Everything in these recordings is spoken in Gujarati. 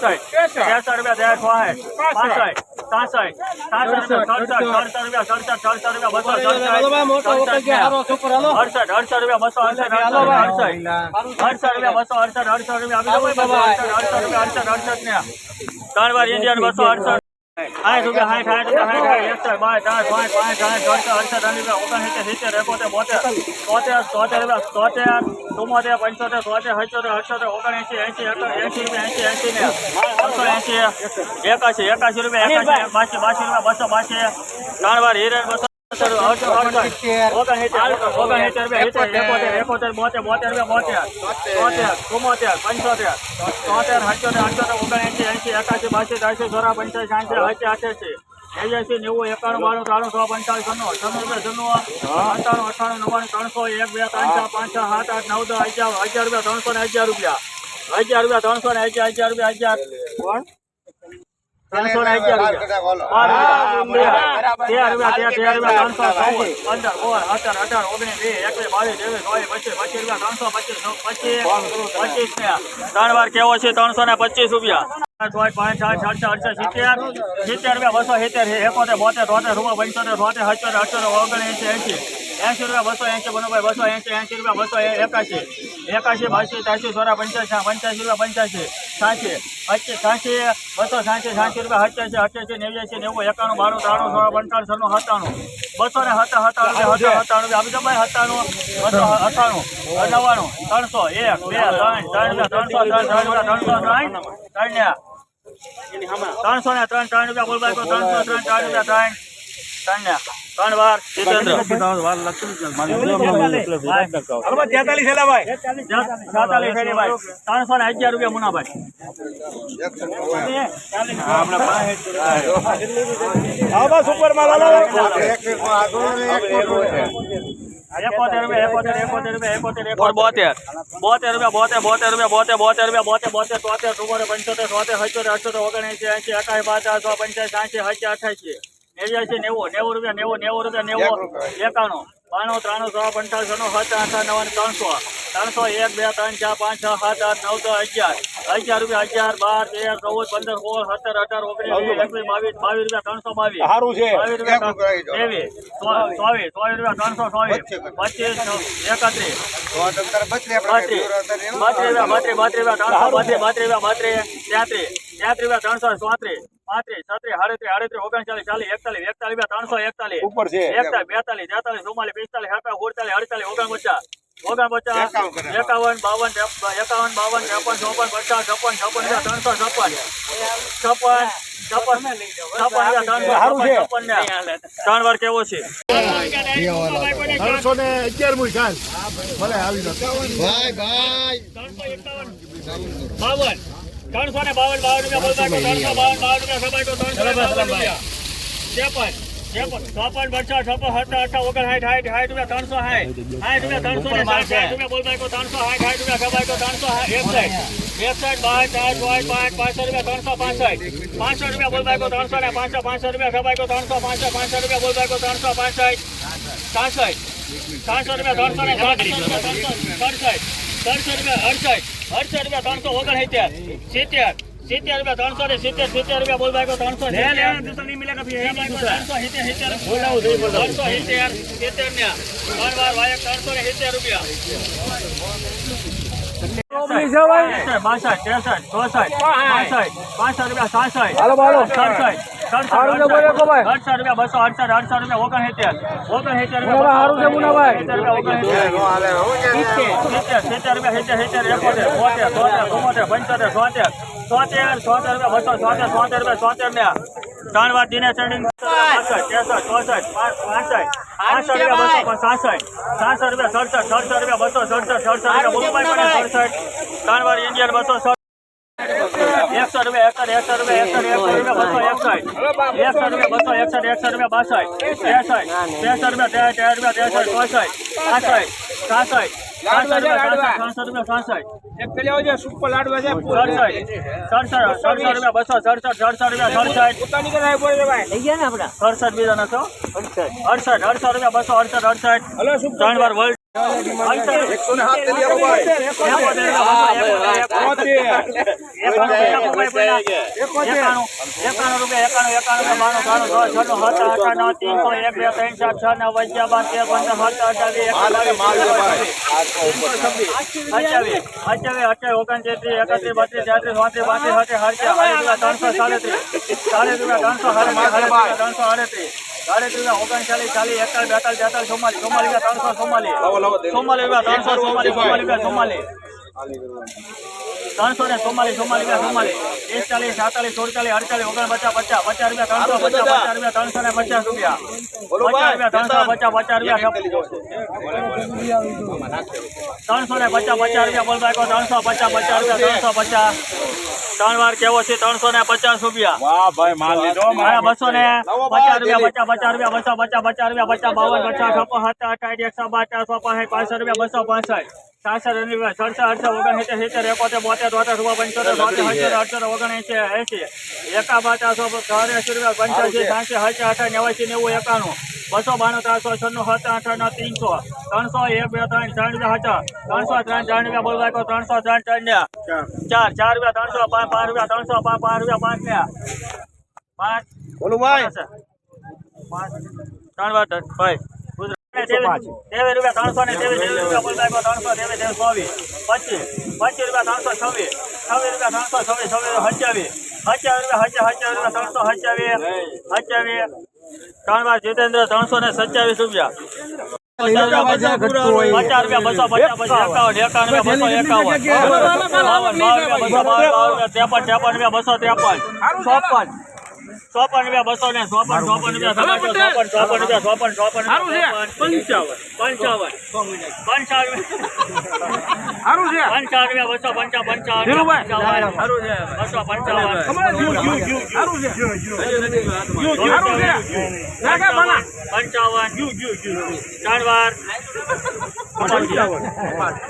ત્રેસઠ ત્રેસઠ રૂપિયા ત્રેસઠ પાસઠ સાસઠ સાસઠ રૂપિયા સડસઠ સડસઠ રૂપિયા બસો સડસઠ અડસઠ રૂપિયા બસો અડસઠ અડસઠ રૂપિયા બસો અડસઠ અડસઠ રૂપિયા અડસઠ રૂપિયા અડસઠ અડસઠ ને ત્રણ વાર ઇન્ડિયન બસો અડસઠ સાઠ રૂપિયા સાઠ સાઠ રૂપિયા સાઠ એકસઠ બાર ચાર પાંચ પાંચ સાઠ અડસઠ અડસઠ રૂપિયા ઓગણસિત્તેર સિત્તેર એકોતેર બોતેર તોતેર તોતેર રૂપિયા તોતેર ચુમ્મોતેર પંચોતેર તોતેર સત્યોતેર અઠ્યોતેર ઓગણએંસી એંસી એંસી રૂપિયા એંસી એંસી ને બસો એંસી એકાશી એકાશી રૂપિયા એકાશી બાસી બાસી રૂપિયા બસો બાસી ત્રણ વાર હિરેન બસો એક્યાસી નેવું એકાણું બાણું ત્રાણું સો પંચાળીસ છન્નું રૂપિયા છન્નું અઠાણું અઠાણું નવ્વાણું ત્રણસો એક બે ત્રણ ચાર પાંચ છ સાત આઠ નવ દસ અગિયાર અગિયાર રૂપિયા ત્રણસો ને અગિયાર રૂપિયા અગિયાર રૂપિયા ત્રણસો ને અગિયાર અગિયાર રૂપિયા કોણ ત્રણસો ને ત્રણ વાર કેવો છે? ત્રણસો ને પચીસ રૂપિયા. સિત્તેર. રૂપિયા બસો સિત્તેર એકોતેર બોતેર તોતેર રૂપિયા પંચોતેર તોતેર સત્તર અઠ્યોતેર ઓગણએંસી એસી એંસી રૂપિયા બસો એંસી બનોભાઈ બસો એસી એંસી રૂપિયા બસો એકાસી એકાશી. બાસી ત્યાસી સોરા પંચ્યાસી પંચ્યાસી રૂપિયા પંચ્યાસી. સાંસી અચ્છે સાંચી બસો સાંચી સાંચી રૂપિયા સત્યાસી અઠ્યાસી નેવ્યાસી નેવું એકાણું બાણું ત્રાણું સોળ પંચાણું છન્નું સત્તાણું બસો ને સત્તા સત્તાણું રૂપિયા સત્તા સત્તાણું રૂપિયા ભાઈ સત્તાણું બસો અઠાણું નવ્વાણું ત્રણસો એક બે ત્રણ ત્રણ ત્રણસો ત્રણ ત્રણ રૂપિયા ત્રણસો ત્રણ ત્રણ ત્રણસો ને ત્રણ ત્રણ રૂપિયા કો ત્રણસો ત્રણ ત્રણ રૂપિયા ત્રણ ત્રણ વાર. ત્રણસો ને અગિયાર રૂપિયા મુનાભાઈ હા બસ ઉપરમાં લાલો એકોતેર રૂપિયા એકોતેર એકોતેર રૂપિયા એકોતેર એકોતેર. બોતેર. બોતેર રૂપિયા બોતેર બોતેર રૂપિયા બોતેર બોતેર રૂપિયા બોતેર બોતેર તોતેર ચુમ્મોતેર પંચોતેર તોતેર સત્યોતેર અઠ્યોતેર ઓગણએંસી એસી એકાવી સો પંચાસી સાંસી હજી અઠાસી નેવ્યાસી નેવું નેવું રૂપિયા નેવું નેવું રૂપિયા નેવું એકાણું બાણું ત્રાણું સો પંચાસ છન્નું સાત આઠ નવ્વાણું ત્રણસો. ત્રણસો એક બે ત્રણ ચાર પાંચ છ સાત આઠ નવ દસ અગિયાર. અગિયાર રૂપિયા અગિયાર બાર તેર ચૌદ પંદર સોળ સત્તર અઢાર ઓગણીસ એકવીસ બાવીસ બાવીસ રૂપિયા ત્રણસો બાવીસ. બાવીસ રૂપિયા ત્રેવીસ ચોવીસ ચોવીસ રૂપિયા ત્રણસો ચોવીસ. પચીસ એકત્રીસ. બત્રીસ બત્રીસ બત્રીસ બત્રીસ ત્રણસો બત્રીસ રૂપિયા ત્રણસો ચોત્રીસ. પાંત્રીસ છત્રીસ સાડત્રીસ આડત્રીસ ઓગણચાલીસ ચાલીસ એકતાલીસ એકતાલીસ ત્રણસો એકતાલીસ. ઉપર છે. એકતાલીસ બેતાલીસ તેતાલીસ ચુમ્માલીસ પિસ્તાલીસ સત્તાવીસ ઓગણચાલીસ અડતાલીસ ઓગણપચાસ. ઓગણપચાસ એકાવન બાવન એકાવન બાવન ત્રેપન ચોપન પચાસ છપ્પન છપ્પન ત્રણસો છપ્પન. છપ્પન છપ્પન છપ્પન રૂપિયા ત્રણસો સારું છે. છપ્પન ને ત્રણ વાર કેવો છે? ત્રણસો ને અગિયાર મુઈ ચાલ. ભલે આવી બાવન. ત્રણસો ને બાવન બાવન રૂપિયા બોલતા ત્રણસો બાવન બાવન રૂપિયા સબાઈ તો ત્રણસો ને બાવન રૂપિયા. ત્રેપન ત્રેપન ચોપન પચાસ છપ્પન સત્તર અઠા ઓગણ સાઠ સાઠ સાઠ રૂપિયા ત્રણસો સાઠ. સાઠ રૂપિયા ત્રણસો ને સાઠ સાઠ રૂપિયા બોલતા ત્રણસો સાઠ સાઠ રૂપિયા સબાઈ તો ત્રણસો એકસઠ એકસઠ બાર ચાર પાંચ પાંચ પાંચસો રૂપિયા ત્રણસો પાસઠ પાંચસો રૂપિયા બોલતા ત્રણસો ને પાંચસો પાંચસો રૂપિયા સબાઈ તો ત્રણસો પાંચસો પાંચસો રૂપિયા બોલતા ત્રણસો પાસઠ સાસઠ સાતસો રૂપિયા ત્રણસો ને સડસઠ ત્રણસો રૂપિયા અડસઠ. અડસઠ રૂપિયા ત્રણસો ઓગણસિત્તેર સિત્તેર. સિત્તેર. રૂપિયા ત્રણસો ને સિત્તેર સિત્તેર રૂપિયા બોલ ભાઈ ત્રણસો સિત્તેર. ત્રણસો સિત્તેર સિત્તેર સિત્તેર સિત્તેર ને. ત્રણ વાર વાયક ત્રણસો ને સિત્તેર રૂપિયા. બાસઠ ત્રેસઠ ચોસઠ પાસઠ પાસઠ રૂપિયા સાસઠ. સડસઠ અડસઠ રૂપિયા બસો અડસઠ અડસઠ રૂપિયા મુનાભાઈ. સિત્તેર સિત્તેર રૂપિયા સિત્તેર સિત્તેર એકોતેર બોતેર તોતેર ચુમ્મોતેર પંચોતેર છોતેર છોતેર છોતેર રૂપિયા બસો છોતેર છોતેર રૂપિયા છોતેર ને ત્રણ વાર દિને ચડી ત્રેસઠ ચોસઠ પાંચ પાસઠ. પાસઠ રૂપિયા બસો સાસઠ. સાસઠ રૂપિયા સડસઠ સડસઠ રૂપિયા બસો સડસઠ સડસઠ રૂપિયા ત્રણ વાર ઇન્ડિયન બસો એકસો રૂપિયા એકસઠ એકસઠ રૂપિયા રૂપિયા બસો એકસઠ. એકસઠ. રૂપિયા બસો એકસઠ એકસઠ રૂપિયા ત્રેસઠ રૂપિયા અડસઠ. અડસઠ રૂપિયા બસો અડસઠ ત્રણ વાર વર્લ્ડ એકસો ને સાત તેલી આપો ત્રણસો સાડત્રીસ ત્રણસો સાડત્રીસ ત્રણસો આડત્રીસ સાડત્રીસ ઓગણચાલીસ ચાલીસ એકતાલીસ બેતાલીસ તેતાલીસ ચુમ્માલીસ ચુમ્માલીસ ત્રણસો ચુમ્માલીસ. ત્રણસો ચુમ્માલીસ ચુમ્માલીસ. ચુમ્માલીસ ત્રણસો ને ચુમ્માલીસ ચુમ્માલીસ રૂપિયા ચુમ્માલીસ. એકતાલીસ સાતાલીસ સુડતાલીસ અડતાલીસ ઓગણપચાસ પચાસ પચાસ રૂપિયા ત્રણસો પચાસ પચાસ રૂપિયા ત્રણસો ને પચાસ રૂપિયા. પચાસ રૂપિયા ત્રણસો પચાસ પચાસ રૂપિયા ત્રણસો ને પચાસ પચાસ રૂપિયા બોલતા કહો ત્રણસો પચાસ પચાસ રૂપિયા ત્રણસો પચાસ. ત્રણ વાર કેવો છે? ત્રણસો ને પચાસ રૂપિયા. વાહ ભાઈ માલ લીધો મારા બસો ને પચાસ રૂપિયા પચાસ પચાસ રૂપિયા બસો પચાસ પચાસ રૂપિયા પચાસ બાવન પચાસ છપ્પન સત્તર અઠાવીસ એકસો બાર ચારસો પાંસઠ પાંચસો રૂપિયા બસો પાંસઠ. સાતસો રૂપિયા સડસઠ અડસઠ ઓગણસિત્તેર સિત્તેર એકોતેર બોતેર તોતેર રૂપિયા પંચોતેર તોતેર અઠ્યોતેર અઠ્યોતેર ઓગણએંસી એંસી. એકા બાચાસો ચોર્યાસી રૂપિયા પંચ્યાસી સાતસી સાતસી અઠાવી નેવાસી નેવું એકાણું. બસો બાણું ત્રણસો છન્નું સત્તર અઠાણું ત્રણસો. ત્રણસો એક બે ત્રણ ત્રણ રૂપિયા હજાર. ત્રણસો ત્રણ ત્રણ રૂપિયા બોલવા કહો ત્રણસો ત્રણ ત્રણ ચાર. ચાર રૂપિયા ત્રણસો પાંચ પાંચ રૂપિયા ત્રણસો પાંચ પાંચ રૂપિયા પાંચ ને પાંચ. બોલું ભાઈ. પાંચ. ત્રણ વાર દસ, ભાઈ ત્રેવીસ ત્રેવીસ રૂપિયા ત્રણસો ને ત્રેવીસ ત્રેવીસ રૂપિયા બોલવા કહો ત્રણસો ત્રેવીસ ત્રેવીસ ચોવીસ પચીસ પચીસ રૂપિયા ત્રણસો છવ્વીસ છવ્વીસ રૂપિયા ત્રણસો છવ્વીસ છવ્વીસ સત્યાવીસ સત્યાવીસ રૂપિયા સત્યાવીસ રૂપિયા ત્રણસો સત્યાવીસ સત્યાવીસ ત્રણ વાર જીતેન્દ્ર ત્રણસો ને સત્યાવીસ રૂપિયા પચાસ રૂપિયા બસો પચાસ પછી એકાવન એકાવન રૂપિયા બસો એકાવન બાવન બાવન રૂપિયા બસો બાવન બાવન રૂપિયા ત્રેપન ત્રેપન રૂપિયા બસો ત્રેપન ચોપન ચોપન રૂપિયા બસો ને ચોપન ચોપન રૂપિયા ચોપન ચોપન રૂપિયા ચોપન ચોપન પંચાવન. પંચાવન. પંચાવન. સારું છે? પંચાવન રૂપિયા બસો પંચાવન પંચાવન. પંચાવન બસો પંચાવન. સારું છે. સારું છે? ના કે ભલા. પંચાવન. ચાર વાર. એકોતેર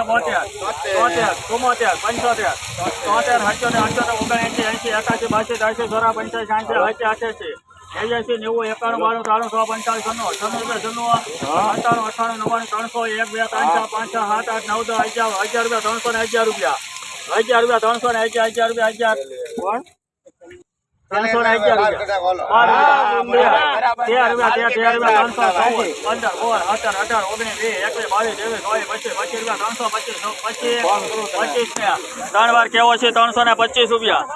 બોતેર તોતેર ચુમ્મોતેર પંચોતેર તોતેર ને ઓગણએંસી એંસી એકાસી બાસી ત્રાસી ચોરા પંચાસી સાંસી અઠ્યાસી અઠ્યાસી એક્યાસી નેવું એકાણું બાણું ત્રાણું સો પંચાવન છન્નું છન્નું રૂપિયા છન્નું અઠાણું અઠાણું નવ્વાણું ત્રણસો એક બે ત્રણ ચાર પાંચ છ સાત આઠ નવ દસ હજાર હજાર રૂપિયા ત્રણસો ને હજાર રૂપિયા હજાર રૂપિયા ત્રણસો ને હજાર હજાર રૂપિયા હજાર કોણ ત્રણસો ને ત્રણ વાર કેવો છે? ત્રણસો ને પચીસ રૂપિયા.